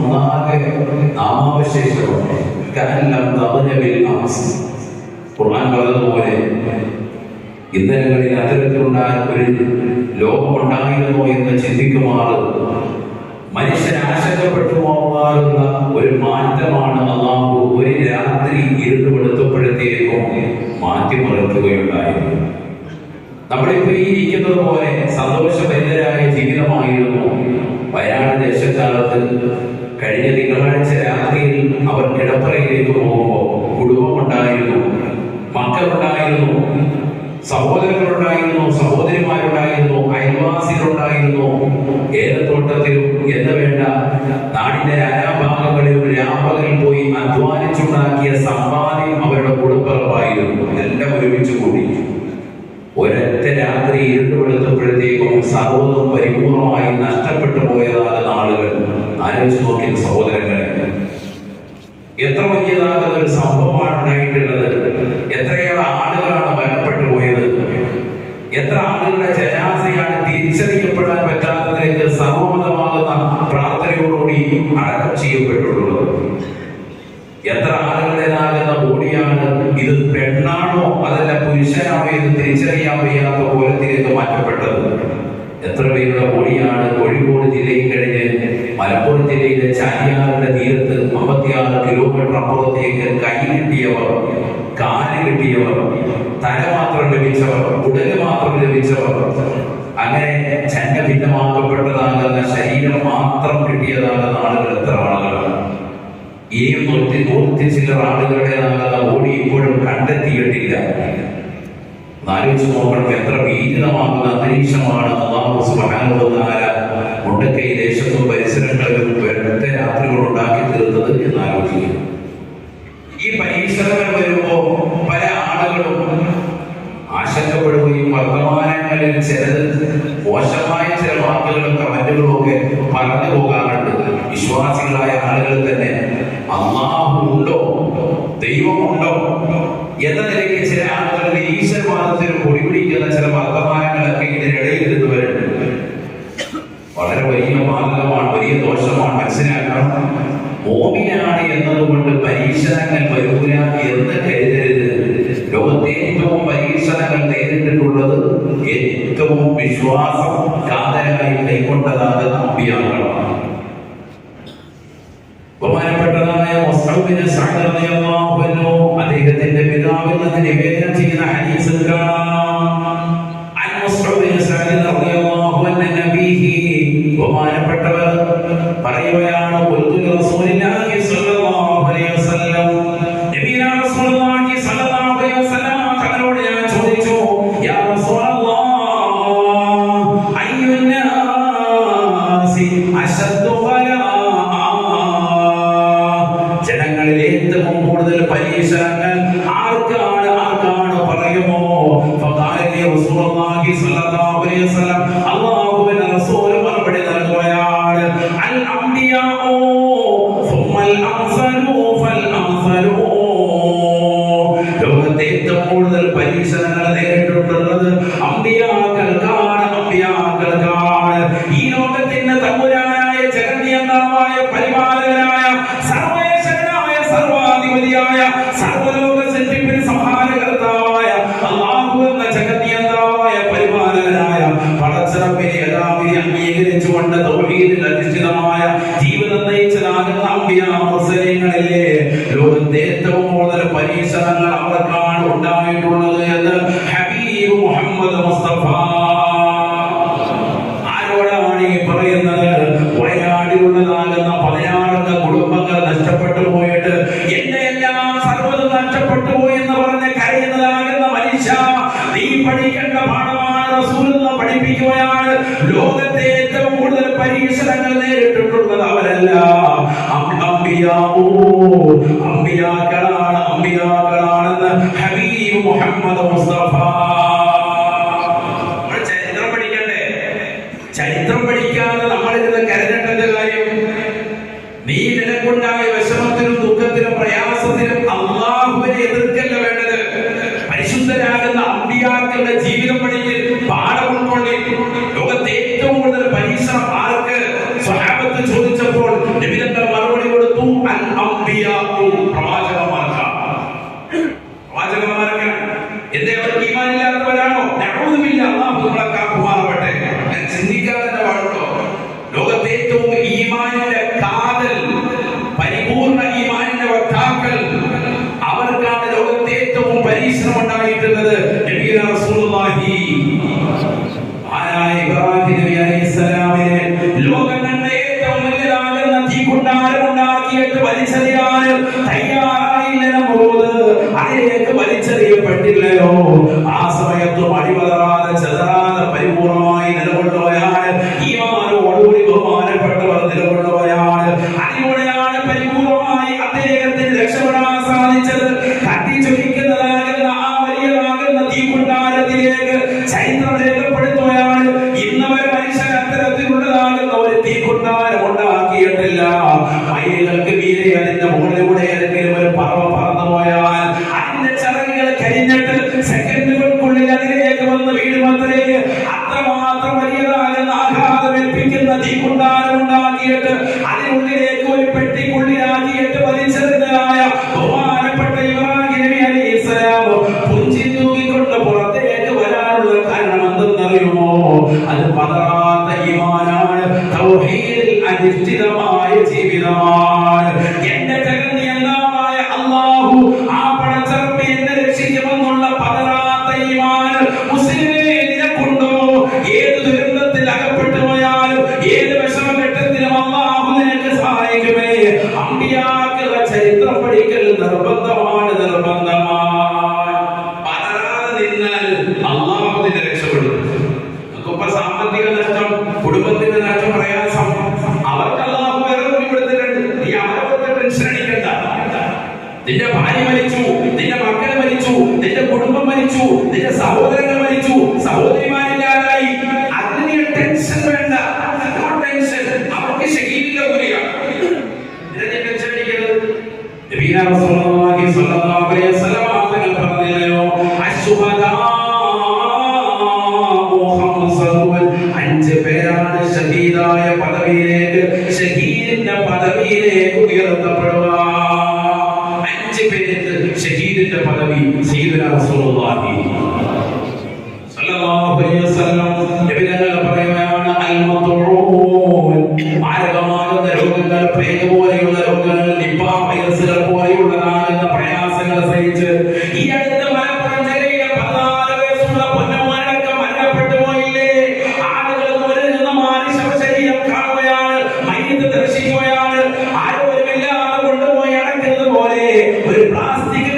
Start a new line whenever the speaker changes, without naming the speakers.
ഒന്നാകെ അംസ് ഖുർആൻ പറഞ്ഞതുപോലെ ഇന്ധനങ്ങളിൽ അത്തരത്തിലുണ്ടായ ഒരു ലോകമുണ്ടായിരുന്നു എന്ന് ചിന്തിക്കുമാറ് മനുഷ്യൻ ആശങ്കപ്പെട്ടു ഒരു മാറ്റമാണ് അള്ളാഹു ഒരു രാത്രി ഇരുട്ട് വെളുത്തപ്പോഴത്തേക്കും മാറ്റിമറിക്കുകയുണ്ടായത്. നമ്മളിപ്പോ ഈ ഇരിക്കുന്നത് പോലെ സന്തോഷഭരിതരായ ജീവിതമായിരുന്നു. വയനാട് ദേശക്കാലത്ത് കഴിഞ്ഞ തിങ്കളാഴ്ച രാത്രിയിൽ അവർ കിടപ്പറയിലേക്ക് പോകുമ്പോൾ കുടുംബമുണ്ടായിരുന്നു. മക്കളുണ്ടായിരുന്നു. സഹോദരങ്ങളുണ്ടായിരുന്നു. സഹോദരിമാരുണ്ടായിരുന്നു. അയൽവാസികളുണ്ടായിരുന്നു. ഏലത്തോട്ടത്തിലും എന്ന് വേണ്ട നാടിന്റെ നാനാഭാഗങ്ങളിലും രാപകലിൽ പോയി അധ്വാനിച്ചുണ്ടാക്കിയ സമ്പാദ്യം അവരുടെ കുടുംബമായിരുന്നു എല്ലാം ഒരുമിച്ച് കൂടി. ഒരൊറ്റ രാത്രി ഇരുട്ട് വെളുത്തപ്പോഴത്തേക്കും സർവതും പരിപൂർണമായി നഷ്ടപ്പെട്ടു പോയതാകുന്ന ആളുകൾ ആലോചിച്ച് നോക്കിയ സഹോദരങ്ങളെ പുരുഷനാണോ എന്ന് തിരിച്ചറിയാൻ വയ്യാത്ത കോലത്തിലേക്ക് മാറ്റപ്പെട്ടത്. എത്ര പേരുടെ പൊടിയാണ് കോഴിക്കോട് ജില്ലയിൽ കഴിഞ്ഞ് മലപ്പുറം ജില്ലയിലെ ചാലിയാറിന്റെ തീരത്ത് അമ്പത്തിയാറ് കിലോമീറ്റർ അപ്പുറത്തേക്ക് കൈ കിട്ടിയവർ കാൽ കിട്ടിയവർ തല മാത്രം ലഭിച്ചവർ ഉടൽ മാത്രം ലഭിച്ചവർ. അങ്ങനെ ചന്ന ഭിന്നമാക്കപ്പെട്ടതാകുന്ന ശരീരം മാത്രം കിട്ടിയതാകുന്ന ആളുകൾ എത്ര ആളുകളാണ്? ഈ നൂറ്റി നൂറ്റി ചില്ലർ ആളുകളുടേതാകുന്ന ബോഡി ഇപ്പോഴും കണ്ടെത്തിയിട്ടില്ല. ആലോചിച്ച് നോക്കണം എത്ര ഭീതിതമാകുന്ന അന്തരീക്ഷമാണ് തആല മുണ്ടക്കൈ ദേശത്തും പരിസരങ്ങളിലും ഒരൊറ്റ രാത്രികൾ ഉണ്ടാക്കി തീർത്തത് എന്ന് ആലോചിക്കുന്നു. ഈ പരീക്ഷണങ്ങൾ വരുമ്പോ പല ആളുകളും ആശങ്കപ്പെടുകയും വർത്തമാനങ്ങളിൽ ചിലത് മോശമായ ചില വാക്കുകളും കമന്റുകളും ഒക്കെ പറഞ്ഞു പോകാറുണ്ട്. വിശ്വാസികളായ ആളുകൾ തന്നെ അള്ളാഹു ഉണ്ടോ? ദൈവമുണ്ടോ മോമിനാണ് എന്നതുകൊണ്ട് പരീക്ഷണങ്ങൾ വരൂല എന്ന് കരുതരുത്. ലോകത്തെ ഏറ്റവും പരീക്ഷണങ്ങൾ നേരിട്ടിട്ടുള്ളത് ഏറ്റവും വിശ്വാസം കാതലായി കൈക്കൊണ്ടതാണ് അമ്പിയാക്കളാണ് ബഹുമാനപ്പെട്ടതായ അദ്ദേഹത്തിന്റെ പിതാവിൽ നിന്ന് നിവേദനം ചെയ്യുന്ന ഹദീസിൽ കാണാം. ലോകത്തെ ഏറ്റവും കൂടുതൽ പരീക്ഷണങ്ങൾ ലോകത്തെ ഏറ്റവും കൂടുതൽ പരീക്ഷണങ്ങൾ അവർക്കാണ് ഉണ്ടായിട്ടുള്ളത് എന്ന് ഹബീബ് മുഹമ്മദ് മുസ്തഫ. ആരോടാണ് ഈ പറയുന്നത്? വയനാടിലുള്ളതാകുന്ന പതിനാറംഗ കുടുംബങ്ങൾ നഷ്ടപ്പെട്ടു പോയിട്ട് എന്റെ എല്ലാം സർവതും നഷ്ടപ്പെട്ടു പോയി എന്ന് പറഞ്ഞ് കരയുന്നതാകുന്ന മനുഷ്യ നീ പഠിക്കേണ്ട പാഠമാണ് റസൂലുള്ള പഠിപ്പിക്കുകയാണ്. ലോകത്തെ ഏറ്റവും കൂടുതൽ പരീക്ഷണങ്ങൾ നേരിട്ടിട്ടുള്ളത് അവരല്ല. അം- അംബിയാവോ സാധിച്ചത് കത്തിച്ചൊലിക്കുന്നതാകുന്ന ആ വലിയതാകുന്ന തീകുണ്ടാരത്തിലേക്ക് ചരിത്രം രേഖപ്പെടുത്തുകയാണ്. ഇന്നവരെ മനുഷ്യൻ അത്തരത്തിലുള്ളതാകുന്ന ഒരു തീകുണ്ടാരം ഉണ്ടാക്കിയിട്ടില്ല. മയിലുകൾക്ക് വീരെ അതിന്റെ മുകളിലൂടെ ഏതെങ്കിലും ഒരു പറവ പറന്നു പോയാൽ അതിന്റെ ചിറകുകൾ കരിഞ്ഞിട്ട് സെക്കൻഡുകൾക്കുള്ളിൽ നിർബന്ധമാണ് നിർബന്ധമാണ് പതറാതെ നിന്നാൽ അള്ളാഹു നിന്നെ രക്ഷപ്പെടും നമുക്കിപ്പോ സാമ്പത്തിക നഷ്ടം കുടുംബത്തിന്റെ നഷ്ടം പ്രയാസം അവർക്ക് അള്ളാഹു വേറെ കൂടി കൊടുത്തിട്ടുണ്ട് നീ അവരെ ഓർത്ത് ടെൻഷൻ അടിക്കണ്ട. നിന്റെ ഭാര്യ മരിച്ചു നിന്റെ മക്കൾ മരിച്ചു നിന്റെ കുടുംബം മരിച്ചു നിന്റെ സഹോദരങ്ങൾ മരിച്ചു സഹോദരിമാരില്ലാതായി അതിന് ടെൻഷൻ വേണ്ട. ടെൻഷൻ അവർക്ക് ശരീരം കൂലിയാണ് ഇതിനെ നീ ടെൻഷൻ അടിക്കരുത് നബീന റസൂലുള്ളാഹി സ്വല്ലല്ലാഹു അലൈഹി വസല്ലം തങ്ങൾ പറഞ്ഞല്ലോ അശ്ശുഹദാഉ അഞ്ച് പേരാണ് ഷഹീദായ പദവിയിലേക്ക് ഷഹീദിന്റെ പദവിയിലേക്ക് ഉയർത്തപ്പെടുക. അഞ്ച് പേർക്ക് ഷഹീദിന്റെ പദവി സയ്യിദുനാ റസൂലുള്ളാഹി. സല്ലല്ലാഹു അലൈഹി വസല്ലം നബി തങ്ങൾ പറയുകയാണ് അൽ മത്ഊൻ മാരകമാകുന്ന രോഗങ്ങൾ പ്രേത പോലെയുള്ള did